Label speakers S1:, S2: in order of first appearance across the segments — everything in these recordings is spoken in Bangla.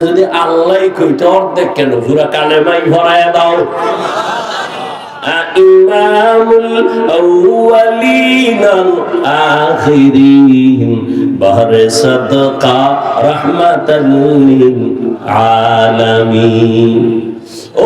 S1: যদি আল্লাহ কইতে অর্ধেক কেন? সুরা কানে মাই ভরায় দাও। রহমত আলমী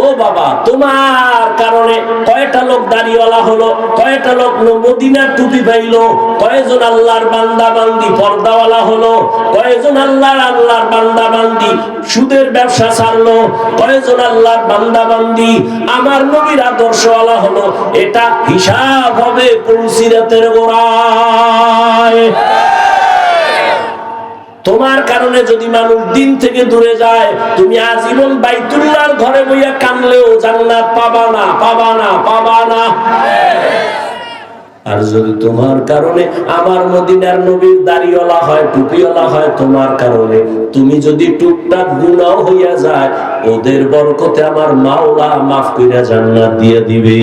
S1: ও বাবা, তোমার কারণে কয়টা লোক দাড়িওয়ালা হলো, কয়টা লোক মদিনার টুপি পাইলো, কয়জন আল্লাহর বান্দা বান্দি পর্দাওয়ালা হলো, কয়জন আল্লাহর আল্লাহর বান্দা বান্দি সুদের ব্যবসা ছাড়লো, কয়জন আল্লাহর বান্দা বান্দি আমার নবীর আদর্শওয়ালা হলো, এটা হিসাব হবে পুলসিরাতের গোড়ায়। যদি মানুষ দিন থেকে দূরে যায়, তুমি আজীবন বাইতুল্লাহর ঘরে বইয়া কানলেও জান্নাত পাবা না পাবা না পাবা না। আর যদি তোমার কারণে আমার মদিনার নবীর দাড়িওয়ালা হয়, টুপিওয়ালা হয়, তোমার কারণে তুমি যদি টুকটাক গুণাও হইয়া যায়, ওদের বরকতে আমার মাওলা মাফ কইরা জান্নাত দিয়ে দিবে।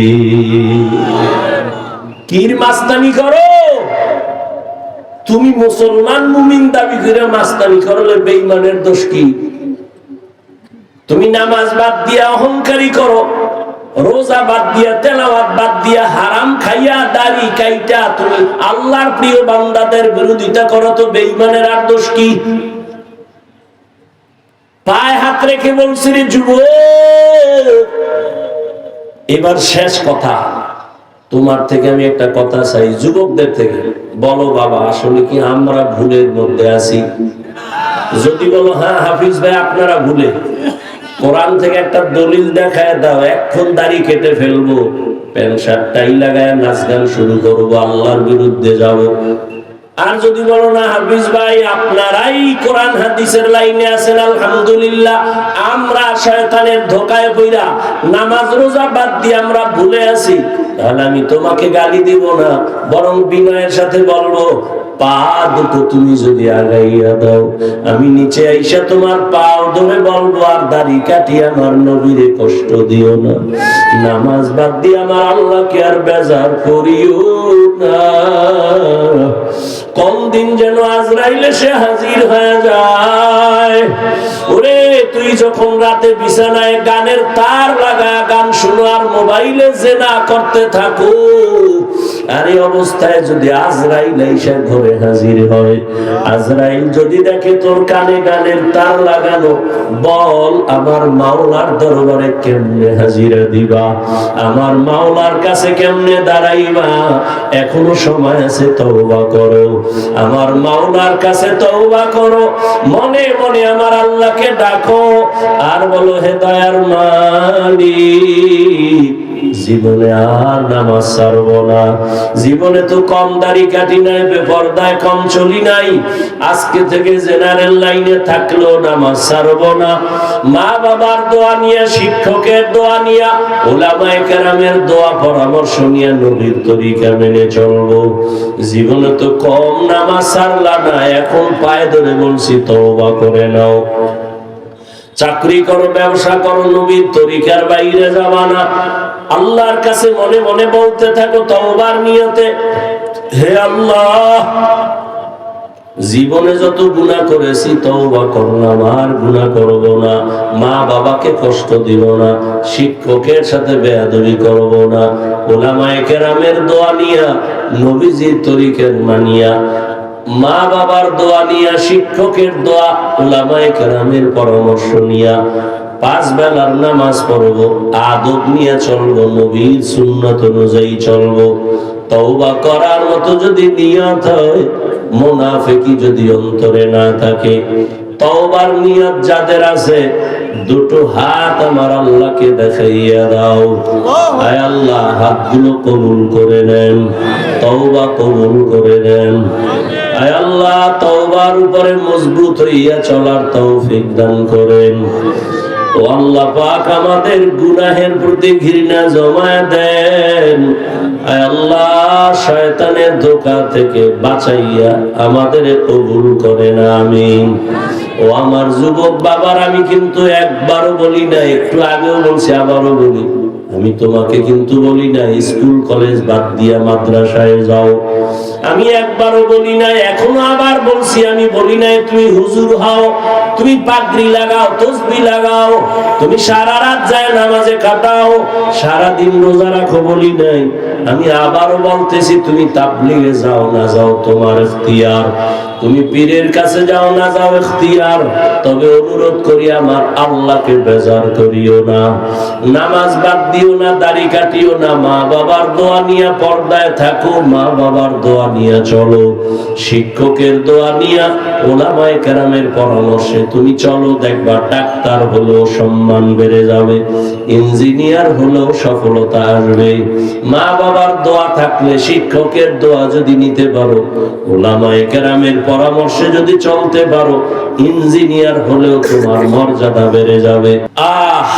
S1: কির মাস্তানি করো? তুমি মুসলমান মুমিন দাবি করে মাস্তানি করলে বেঈমানের দোষ কি? তুমি নামাজ বাদ দিয়া অহংকারী করো, রোজা বাদ দিয়া, তেলাওয়াত বাদ দিয়া, হারাম খাইয়া, দাড়ি কাইটা তুমি আল্লাহর প্রিয় বান্দাদের বিরোধিতা করো তো বেঈমানের আর দোষ কি? পায়ে হাত রেখে বলছি রে যুব, এবার শেষ কথা। তোমার থেকে আমি একটা কথা চাই, যুবকদের থেকে। বলো বাবা, আসলে কি আমরা ভুলের মধ্যে আছি? যদি বলো হ্যাঁ হাফিজ ভাই, আপনারা ভুলে। কোরআন থেকে একটা দলিল দেখায় দাও, এখন দাড়ি কেটে ফেলব। প্যান্ট শার্ট টাই লাগায় নাচ গান শুরু করব, আল্লাহর বিরুদ্ধে যাব। আর যদি বলো না, হাফিজ ভাই, আপনারাই কোরআন হাদিসের লাইনে আছেন, আলহামদুলিল্লাহ। আমরা শয়তানের ধোকায় পইরা নামাজ রোজা বাদ দিয়ে আমরা ভুলে আছি। তাহলে আমি তোমাকে গালি দিব না, বরং বিনয়ের সাথে বলব পা দুটো তুমি যদি আগাইয়া দাও, আমি নিচে আইসা তোমার পাও ধরে বলব, আর দাড়ি কাটি আমার নবীরে কষ্ট দিও না। নামাজ বাদ দিয়ে আমার আল্লাহকে আর বেজার করিও কম দিন যেন আজরাইলে সে হাজির হয়ে যায়। ওরে, তুই যখন রাতে বিছানায় গানের তার লাগা গান শুনো আর মোবাইলে জেনা করতে থাকো আর এই অবস্থায় যদি আজরাইল এসে ঘরে হাজির হয়, আজরাইল যদি দেখে তোর কানে গানের তার লাগানো, বল আমার মাওলার দরবারে কেমনে হাজিরা দিবা? আমার মাওলার কাছে কেমনে দাঁড়াইবা? এখনও সময় আছে, তওবা করো। আমার মাওলার কাছে তওবা করো। মনে মনে আমার আল্লাহকে ডাকো। আর বলো, হে দয়ার মালিক জীবনে আর নামাজ ছাড়বো না। জীবনে তো কম দাড়ি কাটি নাই, বেপরদায় কম চলি নাই। আজকে থেকে জেনারেল লাইনে থাকলেও নামাজ ছাড়বো না। মা বাবার দোয়া নিয়ে, শিক্ষকের দোয়া নিয়া, ওলামায়ে কেরামের দোয়া পরামর্শ নিয়ে নবীর তরিকা মেনে চলবো। জীবনে তো কম নামাজ ছাড়লা না, এখন পায়ে ধরে বলছি, তওবা করে নাও। চাকরি করো, ব্যবসা করো, নবীর তরিকার বাইরে যাবা না। আল্লাহর কাছে মনে মনে বলতে থাকো, তওবার নিয়তে, হে আল্লাহ, জীবনে যত গুণা করেছি, তওবা করলাম আর গুণা করব না। মা বাবাকে কষ্ট দিব না, শিক্ষকের সাথে বেয়াদবি করব না। ওলামায়ে কেরামের দোয়া নিয়া, নবীজির তরিকের মানিয়া মা বাবার দোয়া নিয়া, শিক্ষকের দোয়া ওলামায়ে কেরামের পরামর্শ নিয়া পাঁচ বেলার নামাজ পড়ব, আদব নিয়ে চলবো, নবীর সুন্নত অনুযায়ী চলবো। তওবা করার মতো যদি নিয়ত হয় মোনাফেকি যদি অন্তরে না থাকে। তওবার নিয়ত যাদের আছে, দুটো হাত আমার আল্লাহকে দেখাইয়া দাও। আয় আল্লাহ, হাতগুলো কবুল করে নেন, তওবা কবুল করে নেন। আল্লাহ, তওবার উপরে মজবুত হইয়া চলার তৌফিক দান করেন। ও আল্লাহ পাক আমাদের গুনাহের প্রতি ঘৃণা জমা দেন। আল্লাহ, শয়তানের ধোকা থেকে বাঁচাইয়া আমাদের কবুল করেন, আমিন। ও আমার যুবক বাবার, আমি কিন্তু একবারও বলি না, একটু আগেও বলছি, আবারও বলি। আমি তোমাকে কিন্তু বলি না স্কুল, কলেজ বাদ দিয়া মাদ্রাসায় যাও। আমি একবারও বলি না এখনও আবার বলছি, আমি বলি না তুমি হুজুর হও, তুমি পাগড়ি লাগাও, তসবি লাগাও, তুমি সারা রাত যায় নামাজে কাটাও সারা দিন রোজা রাখো বলি নাই। আমি আবারও বলতেছি, তুমি তাবলিগে যাও না, যাও তোমার ইখতিয়ার তুমি পীরের কাছে যাও না, যাও ইখতিয়ার। তবে অনুরোধ করি আমার আল্লাহকে বেজার করিও না। নামাজ বাদ দিও না, দাড়ি কাটিও না, মা বাবার দোয়া নিয়ে পর্দায় থাকো, মা বাবার দোয়া নিয়ে চলো। শিক্ষকের দোয়া নিয়ে ওলামায়ে কেরামের পরামর্শে তুমি চলো, দেখবা ডাক্তার হলেও সম্মান বেড়ে যাবে, ইঞ্জিনিয়ার হলেও সফলতা আসবে। মা বাবার দোয়া থাকলে শিক্ষকের দোয়া যদি নিতে পারো, ওলামায়ে কেরামের পরামর্শে যদি চলতে পারো, ইঞ্জিনিয়ার হলেও তোমার মর্যাদা বেড়ে যাবে। আহ!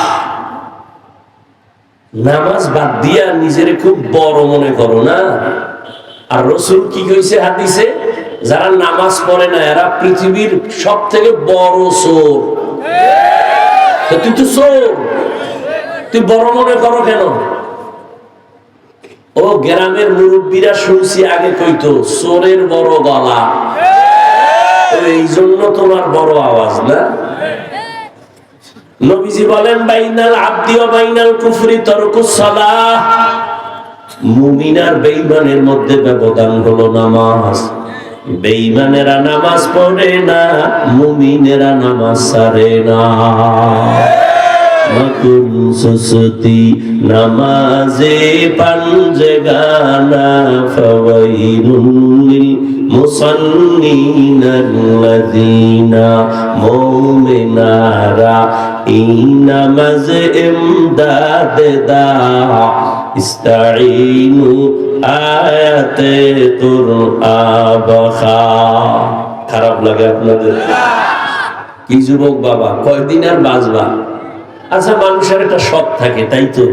S1: নামাজ বাদ দিয়া নিজের খুব বড় মনে করো না? আর রসুল কি কইছে হাদিসে? যারা নামাজ পড়ে না, এরা পৃথিবীর সব থেকে বড় চোর। তুই তো চোর। তুই বড় মনে করো কেন? ও গ্রামের মুরব্বীরা শুনছি আগে কইতো, চোরের বড় গলা। এই জন্য তোমার বড় আওয়াজ, না? নবীজি বলেন, বাইনাল আব্দি বাইনাল কুফরি তরকুস সালাহ। মুমিন মধ্যে ব্যবধান হলো নামাজ। বেঈমানেরা নামাজ পড়ে না, মুমিনেরা নামাজ সারে না। মকুন সুসতি নামাজে পাঞ্জে গানা ফওয়াইলুল আয়াতে খারাপ লাগে আপনাদের? কি যুবক বাবা, কয়দিন আর বাঁচবা? আচ্ছা মানুষের একটা শখ থাকে, তাই তো?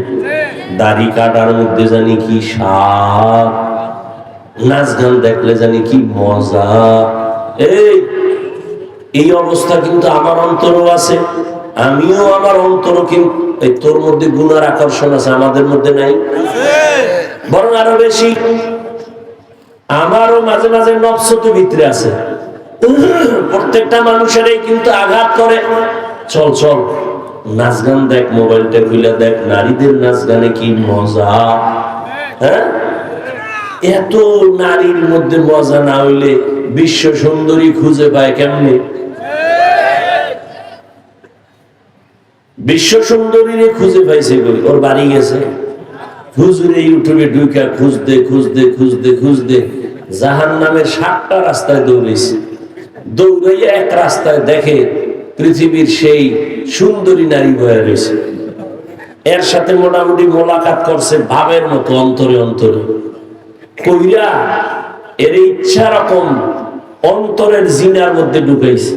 S1: দাড়ি কাটার মধ্যে জানি কি সাপ। নাচ গান দেখলে জানি কি মজা। এই এই অবস্থা কিন্তু আমার অন্তরও আছে, আমিও আমার অন্তরও কিন্তু, এই তোর মধ্যে গুণার আকর্ষণ আছে, আমাদের মধ্যে নাই? বরং আরও বেশি, আমারও মাঝে মাঝে নবসত ভিতরে আছে। প্রত্যেকটা মানুষেরই কিন্তু আঘাত করে। চল চল, নাচ গান দেখ, মোবাইলটা খুলে দেখ, নারীদের নাচ গানে কি মজা হ্যাঁ? এত নারীর মধ্যে মজা না হইলে বিশ্ব সুন্দরী খুঁজে পায় কেমনে? বিশ্ব সুন্দরীরে খুঁজে পাইছে ওর বাড়ি গেছে। হুজুরে ইউটিউবে ঢুকা খুঁজতে খুঁজতে খুঁজতে খুঁজতে জাহান নামের সাতটা রাস্তায় দৌড়েছে দৌড়াইয়া এক রাস্তায় দেখে পৃথিবীর সেই সুন্দরী নারী বয়ে রয়েছে। এর সাথে মোটামুটি মোলাকাত করছে ভাবের মতো, অন্তরে অন্তরে। কইরা এর ইচ্ছা রকম অন্তরের জিনার মধ্যে ঢুকাইছে।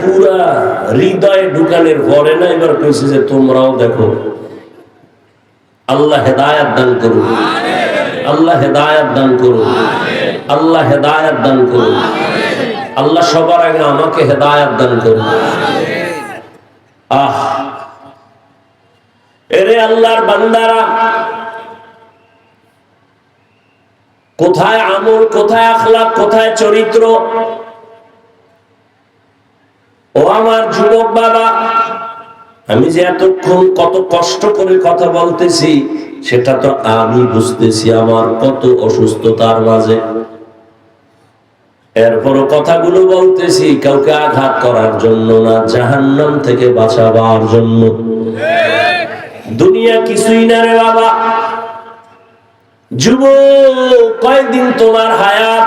S1: পুরা হৃদয়ে ঢুকানের পরে না এবার কইছে যে, তোমরাও দেখো, আল্লাহ হেদায়াত দান করুন। আল্লাহ হেদায়াত দান আল্লাহ হেদায়াত দান আল্লাহ সবার আগে আমাকে হেদায়াত দান করুন। আহ, এরে আল্লাহর বান্দারা কোথায় আমল কোথায় আখলাক কোথায় চরিত্র? ও আমার যুবক বাবা আমি যে এতক্ষণ কত কষ্ট করে কথা বলতেছি সেটা তো আমি বুঝতেছি আমার কত অসুস্থতার মাঝে। এরপরও কথাগুলো বলতেছি কাউকে আঘাত করার জন্য না জাহান্নাম থেকে বাঁচাবার জন্য। দুনিয়া কিছুই না রে বাবা। যুব কয়েকদিন তোমার হায়াত।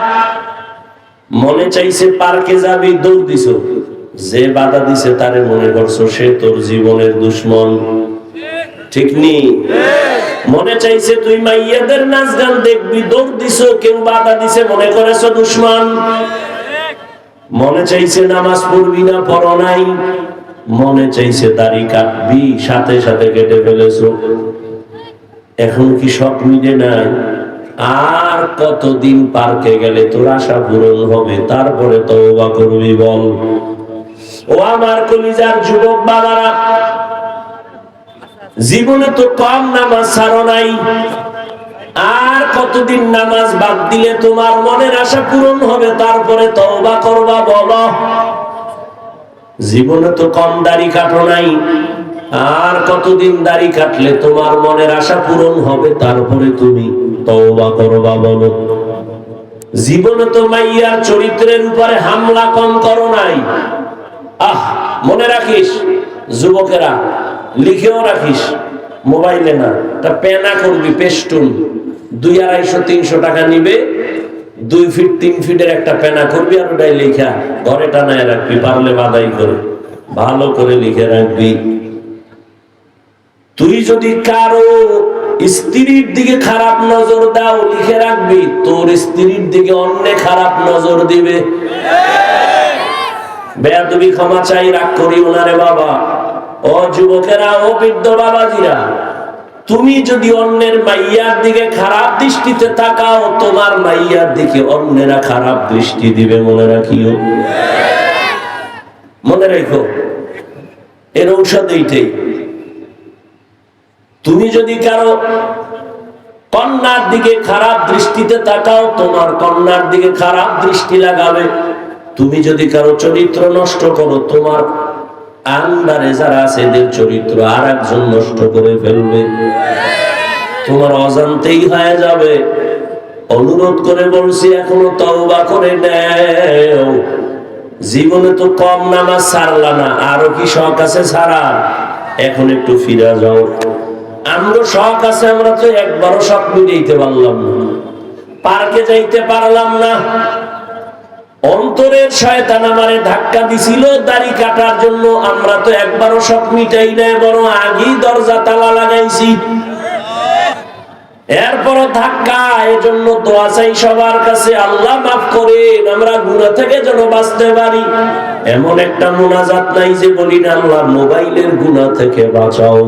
S1: মনে চাইছে পার্কে যাবি, দৌড় দিছ। যে বাধা দিছে তারে মনে করছ সে তোর জীবনের দুশ্মন। ঠিক নি? মনে চাইছে তুই মাইয়াদের নাচ গান দেখবি, দৌড় দিছ, কেউ বাধা দিছে, মনে করেছ দুশ্মন? মনে চাইছে নামাজ পড়বি না, পড়ো নাই। মনে চাইছে দাড়ি কাটবি, সাথে সাথে কেটে ফেলেছো। এখন কি সব মিলে নাই? আর কতদিন পার্কে গেলে তোর আশা পূরণ হবে? তারপরে তওবা করবি বল। ও আমার কলিজার যুবক বাবারা, জীবনে তো কম নামাজ ছাড়ো নাই। আর কতদিন নামাজ বাদ দিলে তোমার মনের আশা পূরণ হবে? তারপরে তওবা করবা বলো। জীবনে তো কম দাড়ি কাটো নাই। আর কতদিন দাড়ি কাটলে তোমার মনের আশা পূরণ হবে? তারপরে তুমি তওবা করবা বলো। জীবনে তো মাইয়ার চরিত্রের উপরে হামলা কম করো নাই। আহ, মনে রাখিস, যুবকেরা, লিখেও রাখিস, মোবাইলে না তা পেনা করবি পেস্টুন দুই আড়াইশো, তিনশো টাকা নিবে, দুই ফিট, তিন ফিটের একটা পেনা করবি আর ওটাই লেখা, ঘরে টানায় রাখবি, পারলে বাদাই করে, ভালো করে লিখে রাখবি। তুই যদি কারও স্ত্রীর দিকে খারাপ নজর দাও, লিখে রাখবি, তোর স্ত্রীর দিকে অন্য খারাপ নজর দিবে। বেয়াদবি ক্ষমা চাই, রাগ করি ওনারে বাবা। ও যুবকেরা, ও বৃদ্ধ বাবাজিরা, তুমি যদি অন্যের মাইয়ার দিকে খারাপ দৃষ্টিতে তাকাও, তোমার মাইয়ার দিকে অন্যেরা খারাপ দৃষ্টি দিবে, মনে রাখিও। মনে রেখো, এর ঔষধ এইটাই। তুমি যদি কারও কন্যার দিকে খারাপ দৃষ্টিতে তাকাও, তোমার কন্যার দিকে খারাপ দৃষ্টি লাগাবে। তুমি যদি কারও চরিত্র নষ্ট করো, তোমার আন্ডারে যারা আছে এদের চরিত্র আর একজন নষ্ট করে ফেলবে। তোমার অজান্তেই হয়ে যাবে। অনুরোধ করে বলছি, এখনও তওবা করে নেও। জীবনে তো কম নামাজ ছাড়লা না, আরও কি শখ আছে ছাড়ার এখন একটু ফিরে যাও। আমরা শখ আছে, আমরা তো একবারও শখ মিটাইতে পারলাম না। পার্কে যাইতে পারলাম না। অন্তরের শয়তান আমারে ধাক্কা দিছিল, দাড়ি কাটার জন্য। আমরা তো একবারও শখ মিটাই নাই, বরং আগেই দরজা তালা লাগাইছি। এরপরও ধাক্কা, এজন্য দোয়া চাই সবার কাছে, আল্লাহ মাফ করেন, আমরা গুণা থেকে যেন বাঁচতে পারি। এমন একটা মোনাজাত নাই যে বলি না আল্লাহ, মোবাইলের গুণা থেকে বাঁচাও,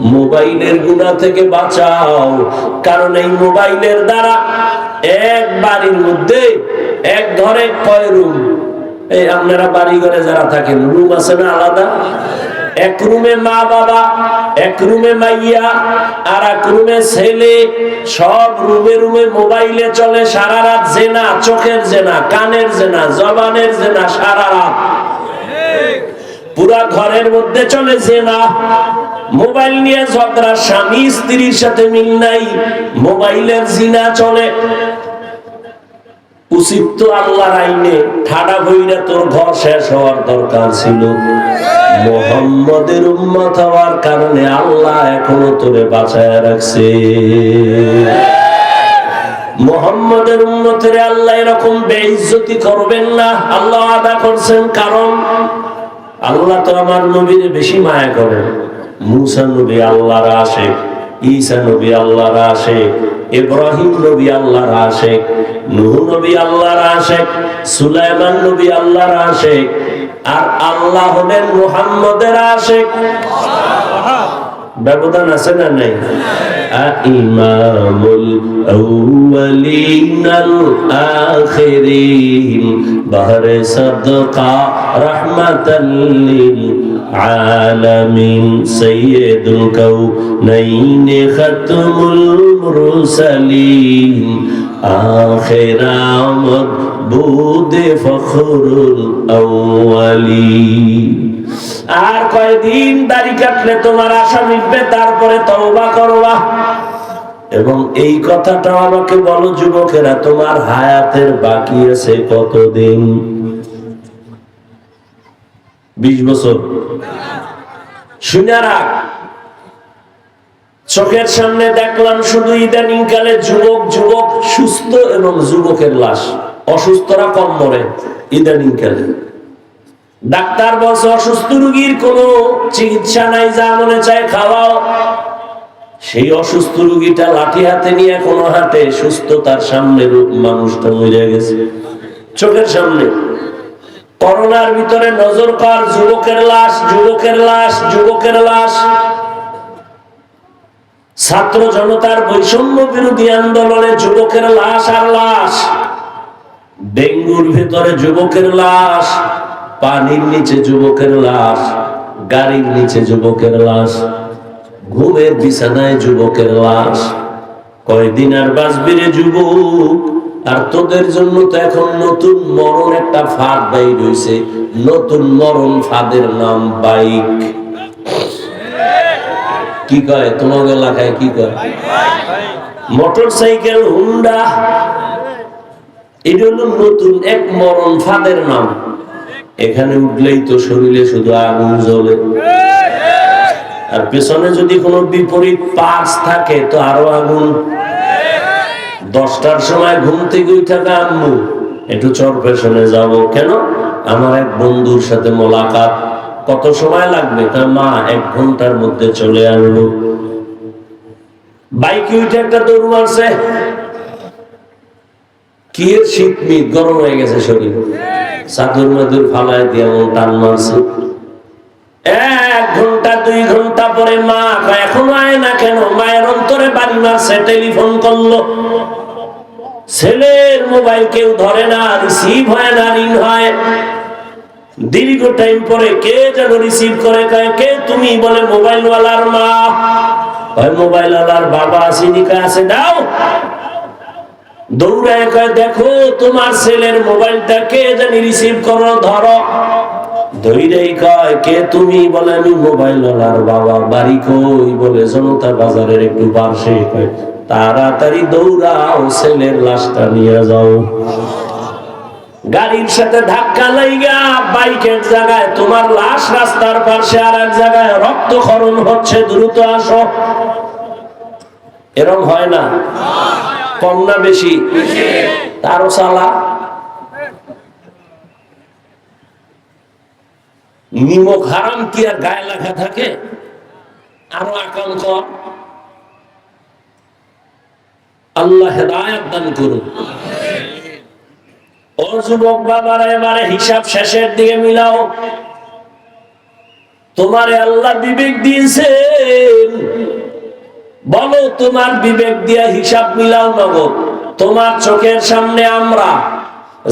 S1: মোবাইলের গুণা থেকে বাঁচাও। কারণ এই মোবাইলের দ্বারা এক বাড়ির মধ্যে, এক ঘরে কয় রুম? এই আপনারা বাড়ি ঘরে যারা থাকেন, রুম আছে না আলাদা? এক রুমে মা বাবা এক রুমে মাইয়া আর এক রুমে ছেলে, সব রুমে রুমে মোবাইলে চলে, সারা রাত জেনা, চোখের জেনা, কানের জেনা, জবানের জেনা, সারা রাত। পুরা ঘরের মধ্যে চলে জেনা। মোবাইল নিয়ে ঝগড়া স্বামী স্ত্রীর সাথে মিল নাই, মোবাইলের জিনা চলে। উচিত তো আল্লাহর আইনে ঠাডা বইরা তোর ঘর শেষ হওয়ার দরকার ছিল। মোহাম্মদের উম্মত হওয়ার কারণে আল্লাহ এখনও তোরে বাঁচায় রাখছে। মোহাম্মদের উন্মতের আল্লাহ এরকম বেইজ্জতি করবেন না। আল্লাহ আদা করছেন কারণ আল্লাহ তো আমার নবীর বেশি মায়া করেন। মুসা নবী আল্লাহর আসে ঈসা নবী আল্লাহর আসে ইব্রাহিম নবী আল্লাহর আসে নূহ নবী আল্লাহর আসে সুলাইমান নবী আল্লাহর আসে আর আল্লাহ হলেন মুহাম্মদের আশেক। ব্যবধান আছে না নাই? ইমামুল আউয়ালিনাল আখিরিন, বাহরে সাদকা রাহমাতাল লিল আলামিন সাইয়্যিদুল কাউনাইন খাতমুল মুরসালিন। আখিরামত বুদে ফখরুল আউয়ালিন। আর কয়দিন দাড়ি কাটলে তোমার আশা মিটবে, তারপরে তওবা করবা। এবং এই কথাটা আমাকে বলো, যুবকেরা, তোমার হায়াতের বাকি আছে কতদিন? বিশ বছর। শুনে রাখ। চোখের সামনে দেখলাম শুধু ইদানিং কালে যুবক যুবক, সুস্থ এবং যুবকের লাশ। অসুস্থরা কম মরে ইদানিং কালে ডাক্তার বলছে, অসুস্থ রুগীর কোনো চিকিৎসা নাই, যা মনে চায় খাওয়াও। সেই অসুস্থ রুগীটা লাঠি হাতে নিয়ে কোনো হাতে সুস্থতার সামনে মানুষটা মরে গেছে। চোখের সামনে। করোনার ভিতরে নজর কর, যুবকের লাশ যুবকের লাশ যুবকের লাশ। ছাত্র জনতার বৈষম্য বিরোধী আন্দোলনে যুবকের লাশ আর লাশ। ডেঙ্গুর ভেতরে যুবকের লাশ, পানির নিচে যুবকের লাশ, গাড়ির নিচে যুবকের লাশ, ঘুমের বিছানায় যুবকের লাশ। কয়দিন আর বাঁচবি রে যুবক? আর তোদের জন্য তো এখন নতুন মরণ একটা ফাঁদ বাইর হইছে নতুন মরণ ফাঁদের নাম বাইক। কি কয়? তোমার এলাকায় কি কয়? Motor cycle, Honda. এটা হলো নতুন এক মরণ ফাঁদের নাম। এখানে উঠলেই তো শরীরে শুধু আগুন জ্বলে। আর পেছনে যদি কোনো বিপরীত পাশ থাকে, তো আরও আগুন দশটার সময় ঘুম থেকে উঠে আম্মু, একটু চর পেছনে যাব। কেন? আমার এক বন্ধুর সাথে মোলাকাত। কত সময় লাগবে? তার মা, এক ঘণ্টার মধ্যে চলে আসব। বাইকে উঠে একটা দৌড় মারছে। কি শীত মিট গরম হয়ে গেছে শরীর। চাদর মাদুর ফালায় দিয়ে এমন টান মারছে। এক ঘণ্টা, দুই ঘণ্টা পরে মা এখনও আয় না কেন? মায়ের অন্তরে বাড়ি মারছে, টেলিফোন করল। ছেলের মোবাইল কেউ ধরে না রিসিভ হয় না রিং হয়। দীর্ঘ টাইম পরে কে যেন রিসিভ করে কে তুমি? বলে মোবাইল ওয়ালার মা। কয় মোবাইল ওয়ালার বাবা আসিনিকা আছে, দাও। দৌড়ায় কয়, দেখো, তোমার ছেলের মোবাইলটা কে জানি রিসিভ করো, ধরো। ধৈরেই কয়, কে তুমি? বলে, আমি মোবাইল ওয়ালার বাবা। বাড়ি কই? বলে, জনতা বাজারের একটু কয় তাড়াতাড়ি দৌড়াও, ছেলের লাশটা নিয়ে যাও। গাড়ির সাথে ধাক্কা লাইগা, বাইকের জায়গায় তোমার লাশ রাস্তার পাশে আর এক জায়গায় রক্তক্ষরণ হচ্ছে, দ্রুত আসো। এরকম হয় না? কম না বেশি? তারও সালা। নিমক হারাম কি আর গায়ে লেখা থাকে? আরও আকাঙ্ক আল্লাহ হেদায়ত দান করুন। ও যুবক বাবারা, এবারে হিসাব শেষের দিকে মিলাও। তোমারে আল্লাহ বিবেক দিয়েছেন। বলো, তোমার বিবেক দিয়া হিসাব মিলাও নগদ। তোমার চোখের সামনে আমরা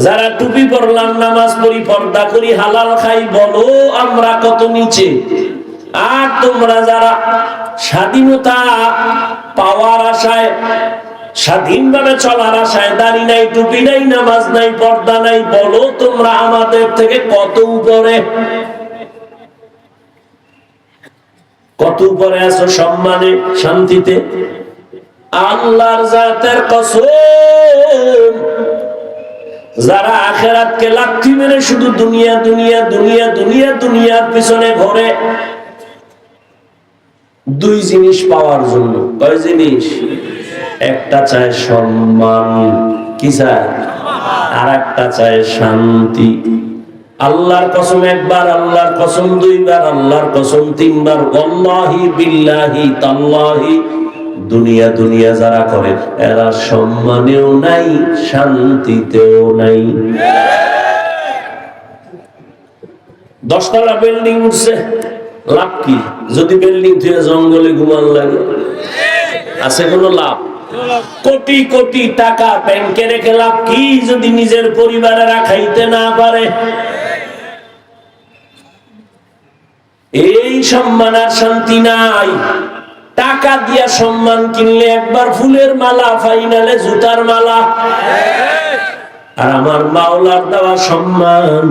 S1: যারা টুপি পরলাম, নামাজ পড়ি, পর্দা করি, হালাল খাই, বলো, আমরা কত নিচে। আর তোমরা যারা স্বাধীনতা পাওয়ার আশায় স্বাধীনভাবে চলার আশায় দাড়ি নাই, টুপি নাই, নামাজ নাই, পর্দা নাই, বলো তোমরা আমাদের থেকে কত উপরে? কত উপরে আছো সম্মানে, শান্তিতে? আল্লাহর জাতের কসম, যারা আখেরাতকে লাথি মেরে শুধু দুনিয়া দুনিয়া দুনিয়া দুনিয়া, দুনিয়ার পিছনে ঘরে, দুই জিনিস পাওয়ার জন্য। কয় জিনিস? একটা চায় সম্মান, কি চায়? আর একটা চায় শান্তি। আল্লাহর কসম একবার, আল্লাহর কসম দুইবার, আল্লাহর কসম তিনবার। অল্লাহি বিল্লাহি তাল্লাহি। দুনিয়া দুনিয়া যারা করে, এরা সম্মানেও নাই, শান্তিতেও নাই। দশতলা বিল্ডিং উঠছে, লাভ কি? যদি বিল্ডিং থেকে জঙ্গলে ঘুমান লাগে। আছে কোনো লাভ? কোটি কোটি টাকা ব্যাংকে রেখে লাভ কি যদি নিজের পরিবারেরা খাইতে না পারে? এই সম্মান আর শান্তি নাই। টাকা দিয়া সম্মান কিনলে একবার ফুলের মালা, ফাইনালে জুতার মালা। আর আমার মাওলার দেওয়া সম্মান,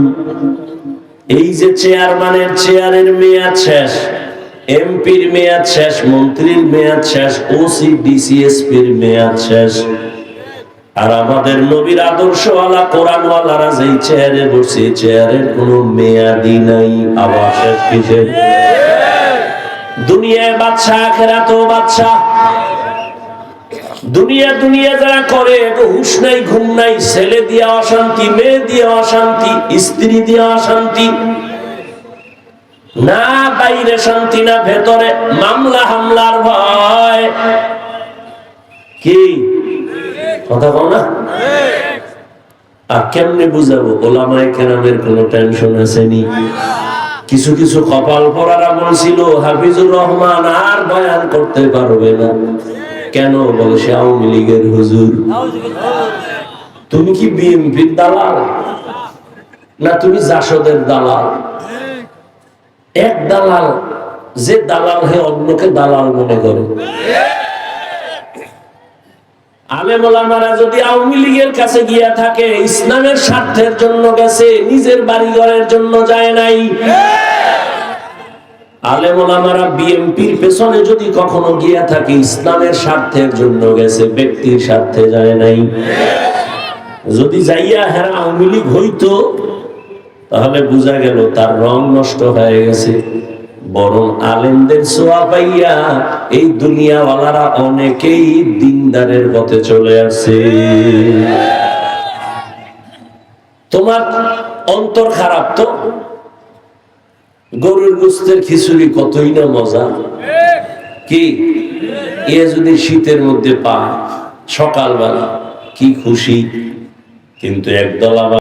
S1: এই যে চেয়ারম্যানের চেয়ারের মেয়াদ শেষ। এমপির মেয়াদ শেষ, মন্ত্রীর মেয়াদ শেষ, ওসি ডিসিএসপির মেয়াদ শেষ। আর আমাদের নবীর আদর্শওয়ালা, কোরআনওয়ালারা যেই চেয়ারে বসে চেয়ারের কোনো মেয়াদি নাই আবার শেষ কিসের দুনিয়ায় বাচ্চা আখেরাতেও বাচ্চা দুনিয়া দুনিয়া যারা করে হুশ নাই, ঘুম নাই, ছেলে দিয়ে অশান্তি, মেয়ে দিয়ে অশান্তি, স্ত্রী দিয়ে অশান্তি না বাইরে শান্তি, না ভেতরে মামলা, হামলার ভয়। কি? কথা কও না? আর কেমনে বুঝাবো? ওলামায় কেরামের কোনো টেনশন আসেনি। কিছু কিছু কপাল পরারা বলছিল, হাফিজুর রহমান আর বয়ান করতে পারবে না। কেন? বলে সে আওয়ামী লীগের হুজুর। তুমি কি বিএনপির দালাল? না, তুমি জাসদের দালাল? এক দালাল, যে দালাল হে অন্যকে দালাল মনে করে। আলেমারা যদি আওয়ামী লীগের কাছে গিয়া থাকে, ইসলামের স্বার্থের জন্য গেছে, নিজের জন্য যায় নাই। আলেমারা পেছনে যদি কখনো গিয়া থাকে, ইসলামের স্বার্থের জন্য গেছে, ব্যক্তির স্বার্থে যায় নাই। যদি যাইয়া হেরা আওয়ামী লীগ হইতো তাহলে বোঝা গেল তার রং নষ্ট হয়ে গেছে। বরং আলেমদের সোয়া পাইয়া এই দুনিয়াওয়ালারা অনেকেই দিনদারের পথে চলে আসে তোমার অন্তর খারাপ তো? গরুর গোস্তের খিচুড়ি কতই না মজা। কি? এ যদি শীতের মধ্যে পা সকালবেলা কি খুশি। কিন্তু একদল আবার